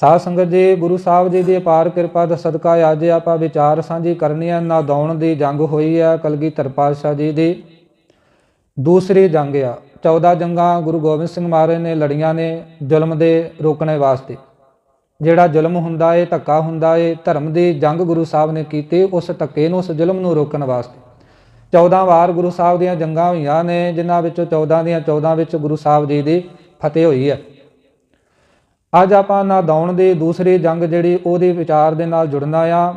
ਸਾਧ ਸੰਗਤ ਜੀ, ਗੁਰੂ ਸਾਹਿਬ ਜੀ ਦੀ ਅਪਾਰ ਕਿਰਪਾ ਦਾ ਸਦਕਾ ਅੱਜ ਆਪਾਂ ਵਿਚਾਰ ਸਾਂਝੀ ਕਰਨੀ ਹੈ ਨਾਦੌਣ ਦੀ ਜੰਗ ਹੋਈ ਹੈ ਕਲਗੀਧਰ ਪਾਤਸ਼ਾਹ ਜੀ ਦੀ। ਦੂਸਰੀ ਜੰਗ ਆ। 14 ਜੰਗਾਂ ਗੁਰੂ ਗੋਬਿੰਦ ਸਿੰਘ ਮਹਾਰਾਜ ਨੇ ਲੜੀਆਂ ਨੇ ਜ਼ੁਲਮ ਦੇ ਰੋਕਣੇ ਵਾਸਤੇ। ਜਿਹੜਾ ਜ਼ੁਲਮ ਹੁੰਦਾ ਏ, ਧੱਕਾ ਹੁੰਦਾ ਏ, ਧਰਮ ਦੀ ਜੰਗ ਗੁਰੂ ਸਾਹਿਬ ਨੇ ਕੀਤੀ, ਉਸ ਧੱਕੇ ਨੂੰ, ਉਸ ਜ਼ੁਲਮ ਨੂੰ ਰੋਕਣ ਵਾਸਤੇ। 14 ਵਾਰ ਗੁਰੂ ਸਾਹਿਬ ਦੀਆਂ ਜੰਗਾਂ ਹੋਈਆਂ ਨੇ, ਜਿਨ੍ਹਾਂ ਵਿੱਚੋਂ 14 ਦੀਆਂ 14 ਵਿੱਚ ਗੁਰੂ ਸਾਹਿਬ ਜੀ ਦੀ ਫਤਿਹ ਹੋਈ ਹੈ ਅੱਜ ਆਪਾਂ ਨਾ ਦੌਣ ਦੇ, ਦੂਸਰੇ ਜੰਗ ਜਿਹੜੇ ਉਹਦੇ ਵਿਚਾਰ ਦੇ ਨਾਲ ਜੁੜਨਾ ਆ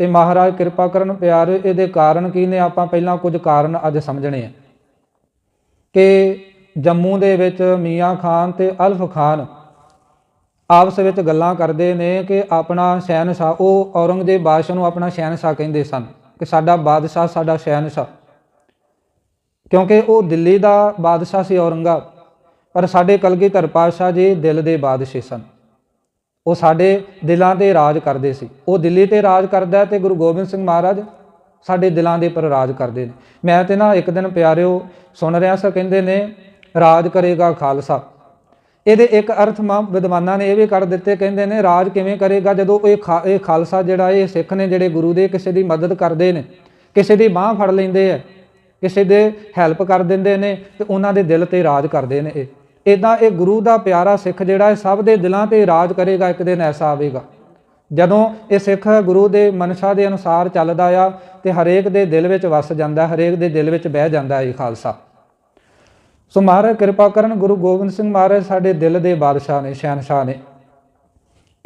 ਤੇ ਮਹਾਰਾਜ ਕਿਰਪਾ ਕਰਨ ਪਿਆਰ, ਇਹਦੇ ਕਾਰਨ ਕੀ ਨੇ ਆਪਾਂ ਪਹਿਲਾਂ ਕੁਝ ਕਾਰਨ ਅੱਜ ਸਮਝਣੇ ਆ। ਕਿ ਜੰਮੂ ਦੇ ਵਿੱਚ ਮੀਆਂ ਖਾਨ ਤੇ ਅਲਫ ਖਾਨ ਆਪਸ ਵਿੱਚ ਗੱਲਾਂ ਕਰਦੇ ਨੇ ਕਿ ਆਪਣਾ ਸ਼ਹਿਨशाह ਉਹ ਔਰੰਗਜ਼ੇਬ ਬਾਦਸ਼ਾਹ ਨੂੰ ਆਪਣਾ ਸ਼ਹਿਨशाह ਕਹਿੰਦੇ ਸਨ ਕਿ ਸਾਡਾ ਬਾਦਸ਼ਾਹ, ਸਾਡਾ ਸ਼ਹਿਨशाह ਕਿਉਂਕਿ ਉਹ ਦਿੱਲੀ ਦਾ ਬਾਦਸ਼ਾਹ ਸੀ ਔਰੰਗਾ ਪਰ ਸਾਡੇ ਕਲਗੀਧਰ ਪਾਤਸ਼ਾਹ ਜੀ ਦਿਲ ਦੇ ਬਾਦਸ਼ਾਹ ਸਨ। ਉਹ ਸਾਡੇ ਦਿਲਾਂ ਤੇ ਰਾਜ ਕਰਦੇ ਸੀ। ਉਹ ਦਿੱਲੀ ਤੇ ਰਾਜ ਕਰਦਾ ਹੈ ਤੇ ਗੁਰੂ ਗੋਬਿੰਦ ਸਿੰਘ ਮਹਾਰਾਜ ਸਾਡੇ ਦਿਲਾਂ ਦੇ ਪਰ ਰਾਜ ਕਰਦੇ ਨੇ। ਮੈਂ ਤੇ ਨਾ ਇੱਕ ਦਿਨ ਪਿਆਰਿਓ ਸੁਣ ਰਿਹਾ ਸਾਂ, ਕਹਿੰਦੇ ਨੇ, ਰਾਜ ਕਰੇਗਾ ਖਾਲਸਾ। ਇਹਦੇ ਇੱਕ ਅਰਥ ਮਾ ਵਿਦਵਾਨਾਂ ਨੇ ਇਹ ਵੀ ਕਰ ਦਿੱਤੇ, ਕਹਿੰਦੇ ਨੇ, ਰਾਜ ਕਿਵੇਂ ਕਰੇਗਾ ਜਦੋਂ ਇਹ ਖਾ- ਇਹ ਖਾਲਸਾ ਜਿਹੜਾ ਇਹ ਸਿੱਖ ਨੇ ਜਿਹੜੇ ਗੁਰੂ ਦੇ ਕਿਸੇ ਦੀ ਮਦਦ ਕਰਦੇ ਨੇ, ਕਿਸੇ ਦੀ ਬਾਹ ਫੜ ਲੈਂਦੇ ਆ ਕਿਸੇ ਦੇ ਹੈਲਪ ਕਰ ਦਿੰਦੇ ਨੇ ਤੇ ਉਹਨਾਂ ਦੇ ਦਿਲ ਤੇ ਰਾਜ ਕਰਦੇ ਨੇ ਇਹ। ਇਦਾਂ ਇਹ ਗੁਰੂ ਦਾ ਪਿਆਰਾ ਸਿੱਖ ਜਿਹੜਾ ਇਹ ਸਭ ਦੇ ਦਿਲਾਂ ਤੇ ਰਾਜ ਕਰੇਗਾ, ਇੱਕ ਦਿਨ ਐਸਾ ਆਵੇਗਾ। ਜਦੋਂ ਇਹ ਸਿੱਖ ਗੁਰੂ ਦੇ ਮਨਸ਼ਾ ਦੇ ਅਨੁਸਾਰ ਚੱਲਦਾ ਆ ਤੇ ਹਰੇਕ ਦੇ ਦਿਲ ਵਿੱਚ ਵਸ ਜਾਂਦਾ, ਹਰੇਕ ਦੇ ਦਿਲ ਵਿੱਚ ਬਹਿ ਜਾਂਦਾ ਇਹ ਖਾਲਸਾ। ਸੋ ਮਹਾਰਾਜ ਕਿਰਪਾ ਕਰਨ, ਗੁਰੂ ਗੋਬਿੰਦ ਸਿੰਘ ਮਹਾਰਾਜ ਸਾਡੇ ਦਿਲ ਦੇ ਬਾਦਸ਼ਾਹ ਨੇ ਸ਼ਹਿਨशाह ਨੇ।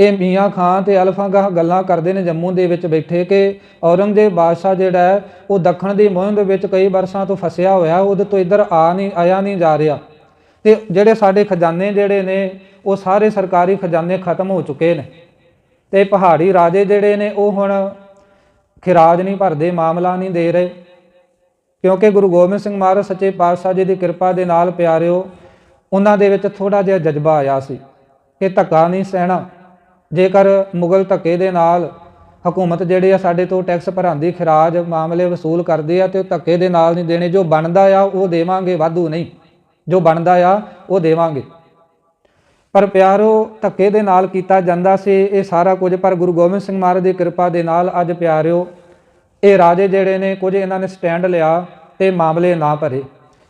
ਇਹ ਮੀਆਂ ਖਾਨ ਤੇ ਅਲਫਾਗਾਹ ਗੱਲਾਂ ਕਰਦੇ ਨੇ ਜੰਮੂ ਦੇ ਵਿੱਚ ਬੈਠੇ ਕਿ, ਔਰੰਗਜ਼ੇਬ ਬਾਦਸ਼ਾਹ ਜਿਹੜਾ ਹੈ, ਉਹ ਦੱਖਣ ਦੀ ਮੁਹਿੰਮ ਦੇ ਵਿੱਚ ਕਈ ਵਰਸਾਂ ਤੋਂ ਫਸਿਆ ਹੋਇਆ, ਉਹਦੇ ਤੋਂ ਇੱਧਰ ਆ ਨਹੀਂ, ਆਇਆ ਨਹੀਂ ਜਾ ਰਿਹਾ। ਤੇ ਜਿਹੜੇ ਸਾਡੇ ਖਜ਼ਾਨੇ ਜਿਹੜੇ ਨੇ, ਉਹ ਸਾਰੇ ਸਰਕਾਰੀ ਖਜ਼ਾਨੇ ਖਤਮ ਹੋ ਚੁੱਕੇ ਨੇ। ਤੇ ਪਹਾੜੀ ਰਾਜੇ ਜਿਹੜੇ ਨੇ, ਉਹ ਹੁਣ ਖਿਰਾਜ ਨਹੀਂ ਭਰਦੇ, ਮਾਮਲਾ ਨਹੀਂ ਦੇ ਰਹੇ। ਕਿਉਂਕਿ ਗੁਰੂ ਗੋਬਿੰਦ ਸਿੰਘ ਮਹਾਰਾਜ ਸੱਚੇ ਪਾਤਸ਼ਾਹ ਜੀ ਦੀ ਕਿਰਪਾ ਦੇ ਨਾਲ ਪਿਆਰਿਓ, ਉਹਨਾਂ ਦੇ ਵਿੱਚ ਥੋੜਾ ਜਿਹਾ ਜਜ਼ਬਾ ਆਇਆ ਸੀ ਕਿ ਧੱਕਾ ਨਹੀਂ ਸਹਿਣਾ। ਜੇਕਰ ਮੁਗਲ ਧੱਕੇ ਦੇ ਨਾਲ ਹਕੂਮਤ ਜਿਹੜੇ ਆ, ਸਾਡੇ ਤੋਂ ਟੈਕਸ ਭਰਾਂਦੀ ਖਿਰਾਜ ਮਾਮਲੇ ਵਸੂਲ ਕਰਦੇ ਆ, ਤੇ ਉਹ ਧੱਕੇ ਦੇ ਨਾਲ ਨਹੀਂ ਦੇਣੇ, ਜੋ ਬਣਦਾ ਆ, ਉਹ ਦੇਵਾਂਗੇ, ਵਾਧੂ ਨਹੀਂ। ਜੋ ਬਣਦਾ ਆ, ਉਹ ਦੇਵਾਂਗੇ। ਪਰ ਪਿਆਰੋ, ਧੱਕੇ ਦੇ ਨਾਲ ਕੀਤਾ ਜਾਂਦਾ ਸੀ ਇਹ ਸਾਰਾ ਕੁਝ, ਪਰ ਗੁਰੂ ਗੋਬਿੰਦ ਸਿੰਘ ਮਹਾਰਾਜ ਦੀ ਕਿਰਪਾ ਦੇ ਨਾਲ ਅੱਜ ਪਿਆਰਿਓ, ਇਹ ਰਾਜੇ ਜਿਹੜੇ ਨੇ, ਕੁਝ ਇਹਨਾਂ ਨੇ ਸਟੈਂਡ ਲਿਆ ਤੇ ਮਾਮਲੇ ਨਾ ਭਰੇ।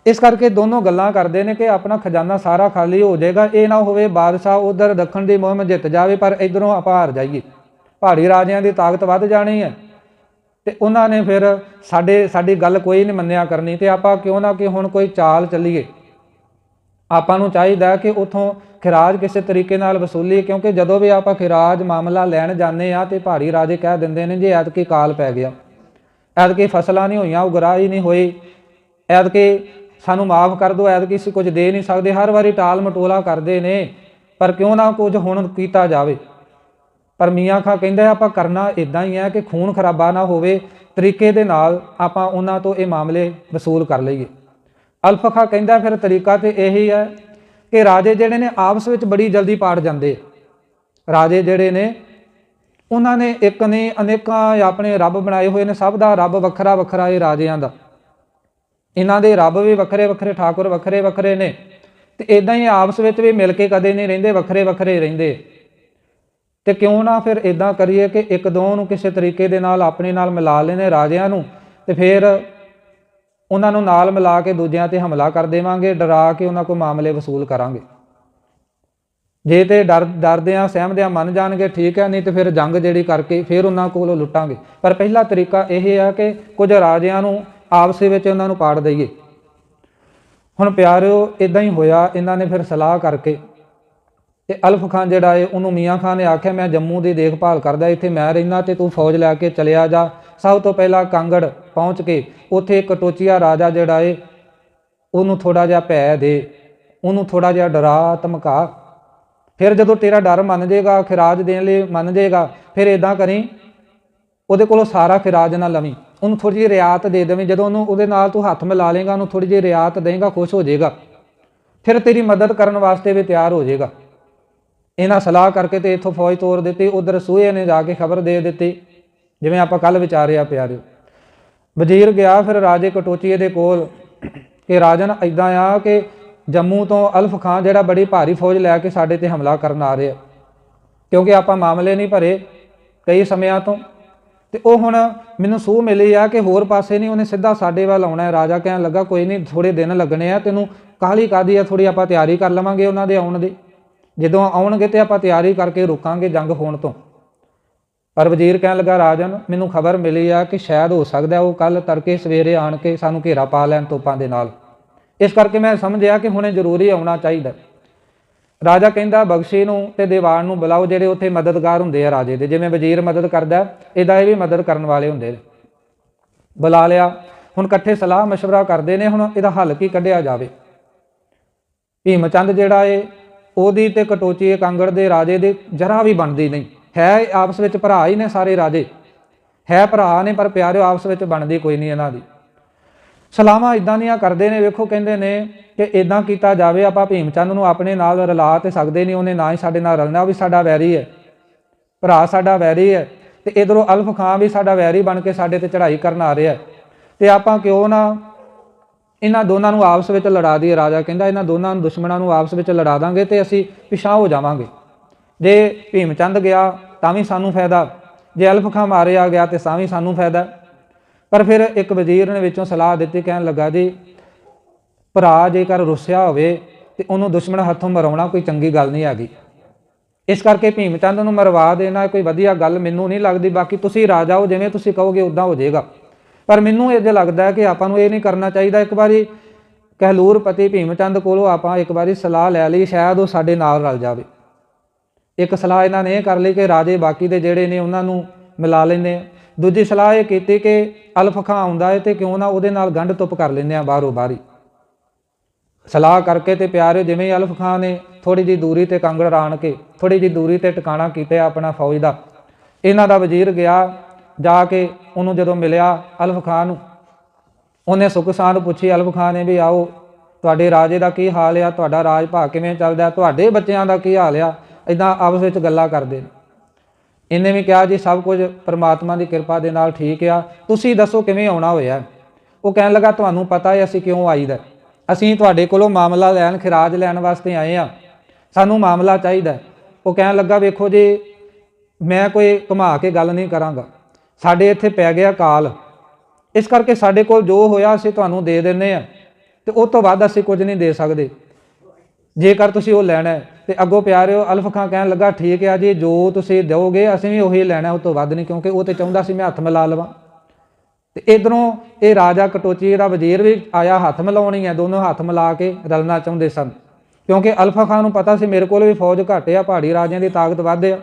ਇਸ ਕਰਕੇ ਦੋਨੋਂ ਗੱਲਾਂ ਕਰਦੇ ਨੇ ਕਿ ਆਪਣਾ ਖਜ਼ਾਨਾ ਸਾਰਾ ਖਾਲੀ ਹੋ ਜਾਏਗਾ, ਇਹ ਨਾ ਹੋਵੇ ਬਾਦਸ਼ਾਹ ਉਧਰ ਦੱਖਣ ਦੀ ਮੁਹਿੰਮ ਜਿੱਤ ਜਾਵੇ, ਪਰ ਇਧਰੋਂ ਆਪਾਂ ਹਾਰ ਜਾਈਏ। ਪਹਾੜੀ ਰਾਜਿਆਂ ਦੀ ਤਾਕਤ ਵੱਧ ਜਾਣੀ ਹੈ। ਤੇ ਉਹਨਾਂ ਨੇ ਫਿਰ ਸਾਡੇ, ਸਾਡੀ ਗੱਲ ਕੋਈ ਨਹੀਂ ਮੰਨਿਆ ਕਰਨੀ ਤੇ ਆਪਾਂ ਕਿਉਂ ਨਾ ਕਿ ਹੁਣ ਕੋਈ ਚਾਲ ਚੱਲੀਏ। ਆਪਾਂ ਨੂੰ ਚਾਹੀਦਾ ਕਿ ਉਥੋਂ ਖਿਰਾਜ ਕਿਸੇ ਤਰੀਕੇ ਨਾਲ ਵਸੂਲੀਏ ਕਿਉਂਕਿ ਜਦੋਂ ਵੀ ਆਪਾਂ ਖਿਰਾਜ ਮਾਮਲਾ ਲੈਣ ਜਾਂਦੇ ਆ ਤੇ ਪਹਾੜੀ ਰਾਜੇ ਕਹਿ ਦਿੰਦੇ ਨੇ ਜੀ ਐਤਕੀ ਕਾਲ ਪੈ ਗਿਆ, ਐਤਕੀ ਫਸਲਾਂ ਨਹੀਂ ਹੋਈਆਂ, ਉਗਰਾਹੀ ਨਹੀਂ ਹੋਈ, ਐਤਕੀ ਸਾਨੂੰ ਮਾਫ ਕਰ ਦਿਓ, ਐਤਕੀ ਅਸੀਂ ਕੁਝ ਦੇ ਨਹੀਂ ਸਕਦੇ, ਹਰ ਵਾਰੀ ਟਾਲ ਮਟੋਲਾ ਕਰਦੇ ਨੇ, ਪਰ ਕਿਉਂ ਨਾ ਕੁਝ ਹੁਣ ਕੀਤਾ ਜਾਵੇ। ਪਰ ਮੀਆਂ ਖਾਂ ਕਹਿੰਦਾ ਆਪਾਂ ਕਰਨਾ ਇਦਾਂ ਹੀ ਹੈ ਕਿ ਖੂਨ ਖਰਾਬਾ ਨਾ ਹੋਵੇ, ਤਰੀਕੇ ਦੇ ਨਾਲ ਆਪਾਂ ਉਹਨਾਂ ਤੋਂ ਇਹ ਮਾਮਲੇ ਵਸੂਲ ਕਰ ਲਈਏ। ਅਲਫਖਾ ਕਹਿੰਦਾ ਫਿਰ ਤਰੀਕਾ ਤੇ ਇਹੀ ਹੈ ਕਿ ਰਾਜੇ ਜਿਹੜੇ ਨੇ ਆਪਸ ਵਿੱਚ ਬੜੀ ਜਲਦੀ ਪਾੜ ਜਾਂਦੇ। ਰਾਜੇ ਜਿਹੜੇ ਨੇ, ਉਹਨਾਂ ਨੇ ਇੱਕ ਨੇ ਅਨੇਕਾਂ ਆਪਣੇ ਰੱਬ ਬਣਾਏ ਹੋਏ ਨੇ, ਸਭ ਦਾ ਰੱਬ ਵੱਖਰਾ ਵੱਖਰਾ ਇਹ ਰਾਜਿਆਂ ਦਾ। ਇਹਨਾਂ ਦੇ ਰੱਬ ਵੀ ਵੱਖਰੇ ਵੱਖਰੇ, ਠਾਕੁਰ ਵੱਖਰੇ ਵੱਖਰੇ ਨੇ। ਤੇ ਇਦਾਂ ਹੀ ਆਪਸ ਵਿੱਚ ਵੀ ਮਿਲ ਕੇ ਕਦੇ ਨਹੀਂ ਰਹਿੰਦੇ, ਵੱਖਰੇ ਵੱਖਰੇ ਰਹਿੰਦੇ। ਤੇ ਕਿਉਂ ਨਾ ਫਿਰ ਇਦਾਂ ਕਰੀਏ ਕਿ ਇੱਕ ਦੋ ਨੂੰ ਕਿਸੇ ਤਰੀਕੇ ਦੇ ਨਾਲ, ਆਪਣੇ ਨਾਲ ਮਿਲਾ ਲੈਨੇ ਰਾਜਿਆਂ ਨੂੰ। ਤੇ ਫਿਰ ਉਹਨਾਂ ਨੂੰ ਨਾਲ ਮਿਲਾ ਕੇ ਦੂਜਿਆਂ ਤੇ ਹਮਲਾ ਕਰ ਦੇਵਾਂਗੇ, ਡਰਾ ਕੇ ਉਹਨਾਂ ਕੋਲ ਮਾਮਲੇ ਵਸੂਲ ਕਰਾਂਗੇ। ਜੇ ਤੇ ਡਰ ਡਰਦੇ ਆ ਸਹਿਮਦੇ ਆ ਮੰਨ ਜਾਣਗੇ, ਠੀਕ ਹੈ, ਨਹੀਂ ਤੇ ਫਿਰ ਜੰਗ ਜਿਹੜੀ ਕਰਕੇ ਫਿਰ ਉਹਨਾਂ ਕੋਲੋਂ ਲੁੱਟਾਂਗੇ। ਪਰ ਪਹਿਲਾ ਤਰੀਕਾ ਇਹ ਹੈ ਕਿ ਕੁਝ ਰਾਜਿਆਂ ਨੂੰ ਆਪਸੇ ਵਿੱਚ ਉਹਨਾਂ ਨੂੰ ਪਾੜ ਦਈਏ। ਹੁਣ ਪਿਆਰਿਓ ਇਦਾਂ ਹੀ ਹੋਇਆ, ਇਹਨਾਂ ਨੇ ਫਿਰ ਸਲਾਹ ਕਰਕੇ ਤੇ ਅਲਫ ਖਾਨ ਜਿਹੜਾ ਏ, ਉਹਨੂੰ ਮੀਆਂ ਖਾਨ ਨੇ ਆਖਿਆ, ਮੈਂ ਜੰਮੂ ਦੀ ਦੇਖਭਾਲ ਕਰਦਾ, ਇੱਥੇ ਮੈਂ ਰਹਿਣਾ ਤੇ ਤੂੰ ਫੌਜ ਲੈ ਕੇ ਚਲਿਆ ਜਾ। ਸਭ ਤੋਂ ਪਹਿਲਾਂ ਕਾਂਗੜ ਪਹੁੰਚ ਕੇ ਉੱਥੇ ਕਟੋਚੀਆ ਰਾਜਾ ਜਿਹੜਾ ਏ, ਉਹਨੂੰ ਥੋੜਾ ਜਿਹਾ ਭੈ ਦੇ, ਉਹਨੂੰ ਥੋੜਾ ਜਿਹਾ ਡਰਾ, ਧਮਕਾ। ਫਿਰ ਜਦੋਂ ਤੇਰਾ ਡਰ ਮੰਨ ਜਾਏਗਾ, ਖਿਰਾਜ ਦੇਣ ਲਈ ਮੰਨ ਜਾਏਗਾ, ਫਿਰ ਇਦਾਂ ਕਰੀ, ਉਹਦੇ ਕੋਲੋਂ ਸਾਰਾ ਖਿਰਾਜ ਨਾ ਲਵੀਂ। ਉਹਨੂੰ ਥੋੜੀ ਜਿਹੀ ਰਿਆਤ ਦੇ ਦੇਵੇਂ। ਜਦੋਂ ਉਹਨੂੰ, ਉਹਦੇ ਨਾਲ ਤੂੰ ਹੱਥ ਮਿਲਾ ਲੇਗਾ ਉਹਨੂੰ ਥੋੜੀ ਜਿਹੀ ਰਿਆਤ ਦੇਂਗਾ, ਖੁਸ਼ ਹੋ ਜਾਏਗਾ। ਫਿਰ ਤੇਰੀ ਮਦਦ ਕਰਨ ਵਾਸਤੇ ਵੀ ਤਿਆਰ ਹੋ ਜਾਏਗਾ। ਇਹਨਾਂ ਸਲਾਹ ਕਰਕੇ ਤੇ ਇੱਥੋਂ ਫੌਜ ਤੋਰ ਦਿੱਤੀ, ਉਧਰ ਸੂਏ ਨੇ ਜਾ ਕੇ ਖਬਰ ਦੇ ਦਿੱਤੀ, ਜਿਵੇਂ ਆਪਾਂ ਕੱਲ ਵਿਚਾਰਿਆ ਪਿਆਰਿਓ। ਵਜ਼ੀਰ ਗਿਆ ਫਿਰ ਰਾਜੇ ਕਟੋਚੀਏ ਦੇ ਕੋਲ ਕਿ ਰਾਜਨ ਐਦਾਂ ਆ ਕਿ ਜੰਮੂ ਤੋਂ ਅਲਫ ਖਾਨ ਜਿਹੜਾ ਬੜੀ ਭਾਰੀ ਫੌਜ ਲੈ ਕੇ ਸਾਡੇ ਤੇ ਹਮਲਾ ਕਰਨ ਆ ਰਿਹਾ। ਕਿਉਂਕਿ ਆਪਾਂ ਮਾਮਲੇ ਨਹੀਂ ਭਰੇ ਕਈ ਸਮਿਆਂ ਤੋਂ। ਤੇ ਉਹ ਹੁਣ ਮੈਨੂੰ ਸੂਹ ਮਿਲੀ ਆ ਕਿ ਹੋਰ ਪਾਸੇ ਨਹੀਂ, ਉਹਨੇ ਸਿੱਧਾ ਸਾਡੇ ਵੱਲ ਆਉਣਾ ਰਾਜਾ ਕਹਿਣ ਲੱਗਾ, ਕੋਈ ਨਹੀਂ ਥੋੜੇ ਦਿਨ ਲੱਗਣੇ ਆ, ਤੈਨੂੰ ਕਾਹਲੀ ਕਾਦੀ ਆ? ਥੋੜੀ ਆਪਾਂ ਤਿਆਰੀ ਕਰ ਲਵਾਂਗੇ ਉਹਨਾਂ ਦੇ ਆਉਣ ਦੀ। ਜਦੋਂ ਆਉਣਗੇ ਤੇ ਆਪਾਂ ਤਿਆਰੀ ਕਰਕੇ ਰੁਕਾਂਗੇ ਜੰਗ ਹੋਣ ਤੋਂ ਪਰ ਵਜ਼ੀਰ ਕਹਿਣ ਲੱਗਾ ਰਾਜਨ ਮੈਨੂੰ ਖਬਰ ਮਿਲੀ ਆ ਕਿ ਸ਼ਾਇਦ ਹੋ ਸਕਦਾ ਉਹ ਕੱਲ ਤੜਕੇ ਸਵੇਰੇ ਆਣ ਕੇ ਸਾਨੂੰ ਘੇਰਾ ਪਾ ਲੈਣ ਤੋਪਾਂ ਦੇ ਨਾਲ ਇਸ ਕਰਕੇ ਮੈਂ ਸਮਝਿਆ ਕਿ ਹੁਣੇ ਜ਼ਰੂਰੀ ਆਉਣਾ ਚਾਹੀਦਾ ਰਾਜਾ ਕਹਿੰਦਾ ਬਖਸ਼ੀ ਨੂੰ ਤੇ ਦੀਵਾਨ ਨੂੰ ਬੁਲਾਓ ਜਿਹੜੇ ਉੱਥੇ ਮਦਦਗਾਰ ਹੁੰਦੇ ਆ ਰਾਜੇ ਦੇ ਜਿਵੇਂ ਵਜ਼ੀਰ ਮਦਦ ਕਰਦਾ ਇਹਦਾ ਇਹ ਵੀ ਮਦਦ ਕਰਨ ਵਾਲੇ ਹੁੰਦੇ ਨੇ ਬੁਲਾ ਲਿਆ ਹੁਣ ਇਕੱਠੇ ਸਲਾਹ مشورہ ਕਰਦੇ ਨੇ ਹੁਣ ਇਹਦਾ ਹੱਲ ਕੀ ਕੱਢਿਆ ਜਾਵੇ ਭੀਮ ਚੰਦ ਜਿਹੜਾ ਏ ਉਹਦੀ ਤੇ ਕਟੋਚੀ ਕਾਂਗੜ ਦੇ ਰਾਜੇ ਦੇ ਜਰਾ ਵੀ ਬਣਦੀ ਨਹੀਂ। ਹੈ ਆਪਸ ਵਿੱਚ ਭਰਾ ਹੀ ਨੇ ਸਾਰੇ ਰਾਜੇ। ਹੈ ਭਰਾ ਨੇ, ਪਰ ਪਿਆਰਿਓ ਆਪਸ ਵਿੱਚ ਬਣਦੀ ਕੋਈ ਨਹੀਂ ਇਹਨਾਂ ਦੀ। ਸਲਾਮਾਂ ਇਦਾਂ ਦੀਆਂ ਕਰਦੇ ਨੇ, ਵੇਖੋ ਕਹਿੰਦੇ ਨੇ ਕਿ ਇਦਾਂ ਕੀਤਾ ਜਾਵੇ, ਆਪਾਂ ਭੀਮ ਚੰਦ ਨੂੰ ਆਪਣੇ ਨਾਲ ਰਲਾ ਤੇ ਸਕਦੇ ਨਹੀਂ, ਉਹਨੇ ਨਾ ਹੀ ਸਾਡੇ ਨਾਲ ਰਲਣਾ, ਉਹ ਵੀ ਸਾਡਾ ਵੈਰੀ ਹੈ। ਭਰਾ ਸਾਡਾ ਵੈਰੀ ਹੈ ਤੇ ਇਧਰੋਂ ਅਲਫ ਖਾਨ ਵੀ ਸਾਡਾ ਵੈਰੀ ਬਣ ਕੇ ਸਾਡੇ ਤੇ ਚੜ੍ਹਾਈ ਕਰਨ ਆ ਰਿਹਾ ਹੈ। ਤੇ ਆਪਾਂ ਕਿਉਂ ਨਾ ਇਹਨਾਂ ਦੋਨਾਂ ਨੂੰ ਆਪਸ ਵਿੱਚ ਲੜਾ ਦੀ ਰਾਜਾ ਕਹਿੰਦਾ ਇਹਨਾਂ ਦੋਨਾਂ ਨੂੰ ਦੁਸ਼ਮਣਾਂ ਨੂੰ ਆਪਸ ਵਿੱਚ ਲੜਾ ਦਾਂਗੇ ਤੇ ਅਸੀਂ ਪਿਛਾਂ ਹੋ ਜਾਵਾਂਗੇ। ਜੇ ਭੀਮ ਚੰਦ ਗਿਆ ਤਾਂ ਵੀ ਸਾਨੂੰ ਫਾਇਦਾ, ਜੇ ਅਲਫ ਖਾਨ ਮਾਰਿਆ ਗਿਆ ਤੇ ਤਾਂ ਵੀ ਸਾਨੂੰ ਫਾਇਦਾ। ਪਰ ਫਿਰ ਇੱਕ ਵਜ਼ੀਰ ਨੇ ਵਿੱਚੋਂ ਸਲਾਹ ਦਿੱਤੀ, ਕਹਿਣ ਲੱਗਾ ਜੀ, ਭਰਾ ਜੇਕਰ ਰੁੱਸਿਆ ਹੋਵੇ ਤੇ ਉਹਨੂੰ ਦੁਸ਼ਮਣ ਹੱਥੋਂ ਮਰਾਉਣਾ ਕੋਈ ਚੰਗੀ ਗੱਲ ਨਹੀਂ ਹੈਗੀ। ਇਸ ਕਰਕੇ ਭੀਮ ਚੰਦ ਨੂੰ ਮਰਵਾ ਦੇਣਾ ਕੋਈ ਵਧੀਆ ਗੱਲ ਮੈਨੂੰ ਨਹੀਂ ਲੱਗਦੀ, ਬਾਕੀ ਤੁਸੀਂ ਰਾਜਾ ਹੋ, ਜਿਵੇਂ ਤੁਸੀਂ ਕਹੋਗੇ ਉਦਾਂ ਹੋ ਜਾਏਗਾ। ਪਰ ਮੈਨੂੰ ਇਹ ਜੇ ਲੱਗਦਾ ਕਿ ਆਪਾਂ ਨੂੰ ਇਹ ਨਹੀਂ ਕਰਨਾ ਚਾਹੀਦਾ, ਇੱਕ ਵਾਰੀ ਕਹਿਲੂਰ ਪਤੀ ਭੀਮ ਚੰਦ ਕੋਲੋਂ ਆਪਾਂ ਇੱਕ ਵਾਰੀ ਸਲਾਹ ਲੈ ਲਈ, ਸ਼ਾਇਦ ਉਹ ਸਾਡੇ ਨਾਲ ਰਲ ਜਾਵੇ। ਇੱਕ ਸਲਾਹ ਇਹਨਾਂ ਨੇ ਇਹ ਕਰ ਲਈ ਕਿ ਰਾਜੇ ਬਾਕੀ ਦੇ ਜਿਹੜੇ ਨੇ ਉਹਨਾਂ ਨੂੰ ਮਿਲਾ ਲੈਂਦੇ ਆ ਦੂਜੀ ਸਲਾਹ ਇਹ ਕੀਤੀ ਕਿ ਅਲਫ ਖਾਂ ਆਉਂਦਾ ਹੈ ਤੇ ਕਿਉਂ ਨਾ ਉਹਦੇ ਨਾਲ ਗੰਢ ਤੁਪ ਕਰ ਲੈਂਦੇ ਆ ਬਾਹਰੋਂ ਬਾਹਰੀ। ਸਲਾਹ ਕਰਕੇ ਤੇ ਪਿਆਰੇ ਜਿਵੇਂ ਹੀ ਅਲਫ ਖਾਨ ਨੇ ਥੋੜੀ ਜੀ ਦੂਰੀ ਤੇ ਕੰਗੜ ਰਾਣ ਕੇ ਥੋੜੀ ਜੀ ਦੂਰੀ ਤੇ ਟਿਕਾਣਾ ਕੀਤਾ ਆਪਣਾ ਫੌਜ ਦਾ, ਇਹਨਾਂ ਦਾ ਵਜ਼ੀਰ ਗਿਆ ਜਾ ਕੇ ਉਹਨੂੰ ਜਦੋਂ ਮਿਲਿਆ ਅਲਫ ਖਾਨ ਨੂੰ, ਉਹਨੇ ਸੁਖ ਸਾਂਦ ਪੁੱਛੀ ਅਲਫ ਖਾਨ ਨੇ ਵੀ ਆਓ, ਤੁਹਾਡੇ ਰਾਜੇ ਦਾ ਕੀ ਹਾਲ ਆ? ਤੁਹਾਡਾ ਰਾਜ ਭਾਗ ਕਿਵੇਂ ਚੱਲਦਾ ਤੁਹਾਡੇ ਬੱਚਿਆਂ ਦਾ ਕੀ ਹਾਲ ਆ? ਇਦਾਂ ਆਪਸ ਵਿੱਚ ਗੱਲਾਂ ਕਰਦੇ ਨੇ। ਇਹਨੇ ਵੀ ਕਿਹਾ, ਜੀ, ਸਭ ਕੁਝ ਪਰਮਾਤਮਾ ਦੀ ਕਿਰਪਾ ਦੇ ਨਾਲ ਠੀਕ ਆ। ਤੁਸੀਂ ਦੱਸੋ ਕਿਵੇਂ ਆਉਣਾ ਹੋਇਆ ਉਹ ਕਹਿਣ ਲੱਗਾ, ਤੁਹਾਨੂੰ ਪਤਾ ਹੈ ਅਸੀਂ ਕਿਉਂ ਆਈਦਾ ਅਸੀਂ ਤੁਹਾਡੇ ਕੋਲੋਂ ਮਾਮਲਾ ਲੈਣ, ਖਿਰਾਜ ਲੈਣ ਵਾਸਤੇ ਆਏ ਆ ਸਾਨੂੰ ਮਾਮਲਾ ਚਾਹੀਦਾ ਉਹ ਕਹਿਣ ਲੱਗਾ, ਵੇਖੋ ਜੀ, ਮੈਂ ਕੋਈ ਘੁਮਾ ਕੇ ਗੱਲ ਨਹੀਂ ਕਰਾਂਗਾ। ਸਾਡੇ ਇੱਥੇ ਪੈ ਗਿਆ ਕਾਲ। ਇਸ ਕਰਕੇ ਸਾਡੇ ਕੋਲ ਜੋ ਹੋਇਆ ਅਸੀਂ ਤੁਹਾਨੂੰ ਦੇ ਦਿੰਨੇ ਆ। ਤੇ ਉਸ ਤੋਂ ਬਾਅਦ ਅਸੀਂ ਕੁਝ ਨਹੀਂ ਦੇ ਸਕਦੇ। ਜੇਕਰ ਤੁਸੀਂ ਉਹ ਲੈਣਾ ਹੈ, ਤੇ ਅੱਗੋਂ ਪਿਆਰਿਓ, ਅਲਫ ਖਾਂ ਕਹਿਣ ਲੱਗਾ, ਠੀਕ ਆ ਜੀ, ਜੋ ਤੁਸੀਂ ਦਿਓਗੇ, ਅਸੀਂ ਵੀ ਉਹੀ ਲੈਣਾ ਉਸ ਤੋਂ ਵੱਧ ਨਹੀਂ, ਕਿਉਂਕਿ ਉਹ ਤੇ ਚਾਹੁੰਦਾ ਸੀ ਮੈਂ ਹੱਥ ਮਿਲਾ ਲਵਾਂ। ਤੇ ਇਧਰੋਂ ਇਹ ਰਾਜਾ ਕਟੋਚੀ ਦਾ ਵਜ਼ੀਰ ਵੀ ਆਇਆ, ਹੱਥ ਮਿਲਾਉਣੀ ਹੈ, ਦੋਨੋਂ ਹੱਥ ਮਿਲਾ ਕੇ ਰਲਣਾ ਚਾਹੁੰਦੇ ਸਨ। ਕਿਉਂਕਿ ਅਲਫਾ ਖਾਨ ਨੂੰ ਪਤਾ ਸੀ ਮੇਰੇ ਕੋਲ ਵੀ ਫੌਜ ਘੱਟ ਆ, ਪਹਾੜੀ ਰਾਜਿਆਂ ਦੀ ਤਾਕਤ ਵੱਧ ਆ।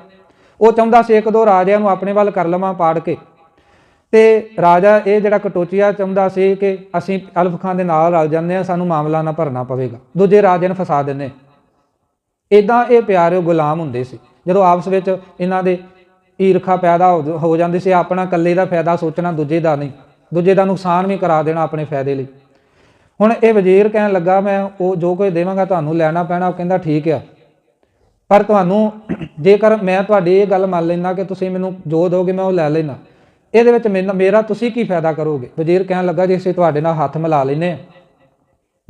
ਉਹ ਚਾਹੁੰਦਾ ਸੀ ਇੱਕ ਦੋ ਰਾਜਿਆਂ ਨੂੰ ਆਪਣੇ ਵੱਲ ਕਰ ਲਵਾਂ ਪਾੜ ਕੇ। ਤੇ ਰਾਜਾ ਇਹ ਜਿਹੜਾ ਕਟੋਚੀਆ ਚਾਹੁੰਦਾ ਸੀ ਕਿ ਅਸੀਂ ਅਲਫ ਖਾਨ ਦੇ ਨਾਲ ਰਲ ਜਾਂਦੇ ਆ ਸਾਨੂੰ ਮਾਮਲਾ ਨਾ ਭਰਨਾ ਪਵੇਗਾ। ਦੂਜੇ ਰਾਜੇ ਨੂੰ ਫਸਾ ਦਿੰਦੇ ਇਦਾਂ ਇਹ ਪਿਆਰੇ ਗੁਲਾਮ ਹੁੰਦੇ ਸੀ। ਜਦੋਂ ਆਪਸ ਵਿੱਚ ਇਹਨਾਂ ਦੇ ਈਰਖਾ ਪੈਦਾ ਹੋ- ਹੋ ਜਾਂਦੀ ਸੀ, ਆਪਣਾ ਇਕੱਲੇ ਦਾ ਫਾਇਦਾ ਸੋਚਣਾ, ਦੂਜੇ ਦਾ ਨਹੀਂ। ਦੂਜੇ ਦਾ ਨੁਕਸਾਨ ਵੀ ਕਰਾ ਦੇਣਾ ਆਪਣੇ ਫਾਇਦੇ ਲਈ। ਹੁਣ ਇਹ ਵਜ਼ੀਰ ਕਹਿਣ ਲੱਗਾ, ਮੈਂ ਉਹ ਜੋ ਕੁਝ ਦੇਵਾਂਗਾ, ਤੁਹਾਨੂੰ ਲੈਣਾ ਪੈਣਾ। ਉਹ ਕਹਿੰਦਾ, ਠੀਕ ਆ। ਪਰ ਤੁਹਾਨੂੰ ਜੇਕਰ ਮੈਂ ਤੁਹਾਡੀ ਇਹ ਗੱਲ ਮੰਨ ਲੈਣਾ ਕਿ ਤੁਸੀਂ ਮੈਨੂੰ ਜੋ ਦੋਗੇ ਮੈਂ ਉਹ ਲੈ ਲੈਣਾ ਇਹਦੇ ਵਿੱਚ ਮੈਨ- ਮੇਰਾ ਤੁਸੀਂ ਕੀ ਫਾਇਦਾ ਕਰੋਗੇ? ਵਜ਼ੀਰ ਕਹਿਣ ਲੱਗਾ ਜੇ, ਅਸੀਂ ਤੁਹਾਡੇ ਨਾਲ ਹੱਥ ਮਿਲਾ ਲੈਨੇ ਆ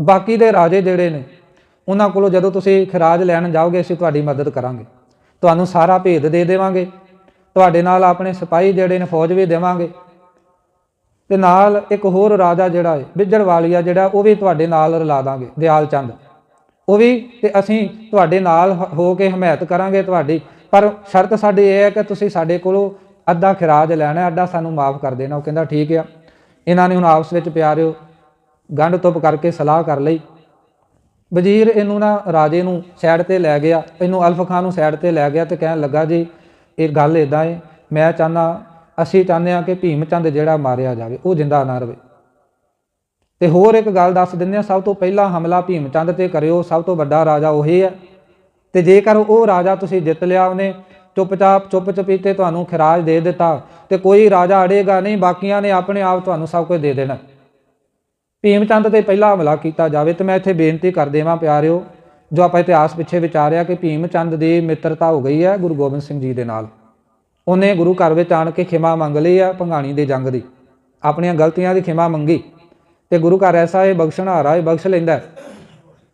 ਬਾਕੀ ਦੇ ਰਾਜੇ ਜਿਹੜੇ ਨੇ, ਉਹਨਾਂ ਕੋਲੋਂ ਜਦੋਂ ਤੁਸੀਂ ਖਰਾਜ ਲੈਣ ਜਾਓਗੇ, ਅਸੀਂ ਤੁਹਾਡੀ ਮਦਦ ਕਰਾਂਗੇ। ਤੁਹਾਨੂੰ ਸਾਰਾ ਭੇਦ ਦੇ ਦੇਵਾਂਗੇ। ਤੁਹਾਡੇ ਨਾਲ ਆਪਣੇ ਸਿਪਾਹੀ ਜਿਹੜੇ ਨੇ, ਫੌਜ ਵੀ ਦੇਵਾਂਗੇ। ਤੇ ਨਾਲ ਇੱਕ ਹੋਰ ਰਾਜਾ ਜਿਹੜਾ ਹੈ ਬਿੱਜੜ ਵਾਲੀਆ ਜਿਹੜਾ, ਉਹ ਵੀ ਤੁਹਾਡੇ ਨਾਲ ਰਲਾ ਦਾਂਗੇ ਦਿਆਲ ਚੰਦ ਉਹ ਵੀ ਤੇ ਅਸੀਂ ਤੁਹਾਡੇ ਨਾਲ ਹ- ਹੋ ਕੇ ਹਮਾਇਤ ਕਰਾਂਗੇ ਤੁਹਾਡੀ। ਪਰ ਸ਼ਰਤ ਸਾਡੀ ਇਹ ਹੈ ਕਿ ਤੁਸੀਂ ਸਾਡੇ ਕੋਲੋਂ ਅੱਧਾ ਖਿਰਾਜ ਲੈਣਾ ਅੱਧਾ ਸਾਨੂੰ ਮਾਫ ਕਰ ਦੇਣਾ। ਉਹ ਕਹਿੰਦਾ, ਠੀਕ ਆ। ਇਹਨਾਂ ਨੇ ਹੁਣ ਆਪਸ ਵਿੱਚ ਪਿਆਰਿਓ, ਗੰਢ ਤੁਪ ਕਰਕੇ ਸਲਾਹ ਕਰ ਲਈ। ਵਜ਼ੀਰ ਇਹਨੂੰ ਨਾ ਰਾਜੇ ਨੂੰ ਸਾਈਡ ਤੇ ਲੈ ਗਿਆ, ਇਹਨੂੰ ਅਲਫ ਖਾਨ ਨੂੰ ਸਾਈਡ ਤੇ ਲੈ ਗਿਆ ਤੇ ਕਹਿਣ ਲੱਗਾ, ਜੀ, ਇਹ ਗੱਲ ਇਦਾਂ ਏ। ਮੈਂ ਚਾਹੁੰਦਾ, ਅਸੀਂ ਚਾਹੁੰਦੇ ਹਾਂ ਕਿ ਭੀਮ ਚੰਦ ਜਿਹੜਾ ਮਾਰਿਆ ਜਾਵੇ, ਉਹ ਜਿੰਦਾ ਨਾ ਰਵੇ। ਤੇ ਹੋਰ ਇੱਕ ਗੱਲ ਦੱਸ ਦਿੰਦੇ ਆ ਸਭ ਤੋਂ ਪਹਿਲਾ ਹਮਲਾ ਭੀਮ ਚੰਦ ਤੇ ਕਰਿਓ, ਸਭ ਤੋਂ ਵੱਡਾ ਰਾਜਾ ਉਹੀ ਹੈ। ਤੇ ਜੇਕਰ ਉਹ ਰਾਜਾ ਤੁਸੀਂ ਜਿੱਤ ਲਿਆ, ਉਹਨੇ ਚੁੱਪਚਾਪ ਚੁੱਪ ਚਪੀਤੇ ਤੁਹਾਨੂੰ ਖਿਰਾਜ ਦੇ ਦਿੱਤਾ ਤੇ ਕੋਈ ਰਾਜਾ ਅੜੇਗਾ ਨਹੀਂ, ਬਾਕੀਆਂ ਨੇ ਆਪਣੇ ਆਪ ਤੁਹਾਨੂੰ ਸਭ ਕੁਝ ਦੇ ਦੇਣਾ। ਭੀਮ ਚੰਦ ਤੇ ਪਹਿਲਾ ਹਮਲਾ ਕੀਤਾ ਜਾਵੇ ਤੇ ਮੈਂ ਇੱਥੇ ਬੇਨਤੀ ਕਰ ਦੇਵਾਂ ਪਿਆਰਿਓ, ਜੋ ਆਪਾਂ ਇਤਿਹਾਸ ਪਿੱਛੇ ਵਿਚਾਰਿਆ ਕਿ ਭੀਮ ਚੰਦ ਦੀ ਮਿੱਤਰਤਾ ਹੋ ਗਈ ਹੈ ਗੁਰੂ ਗੋਬਿੰਦ ਸਿੰਘ ਜੀ ਦੇ ਨਾਲ। ਉਹਨੇ ਗੁਰੂ ਘਰ ਵਿੱਚ ਆਣ ਕੇ ਖਿਮਾ ਮੰਗ ਲਈ ਆ ਭੰਗਾਣੀ ਦੇ ਜੰਗ ਦੀ। ਆਪਣੀਆਂ ਗਲਤੀਆਂ ਦੀ ਖਿਮਾ ਮੰਗੀ। ਤੇ ਗੁਰੂ ਘਰ ਐਸਾ ਇਹ ਬਖਸ਼ਣਹਾਰਾ ਇਹ ਬਖਸ਼ ਲੈਂਦਾ ਹੈ।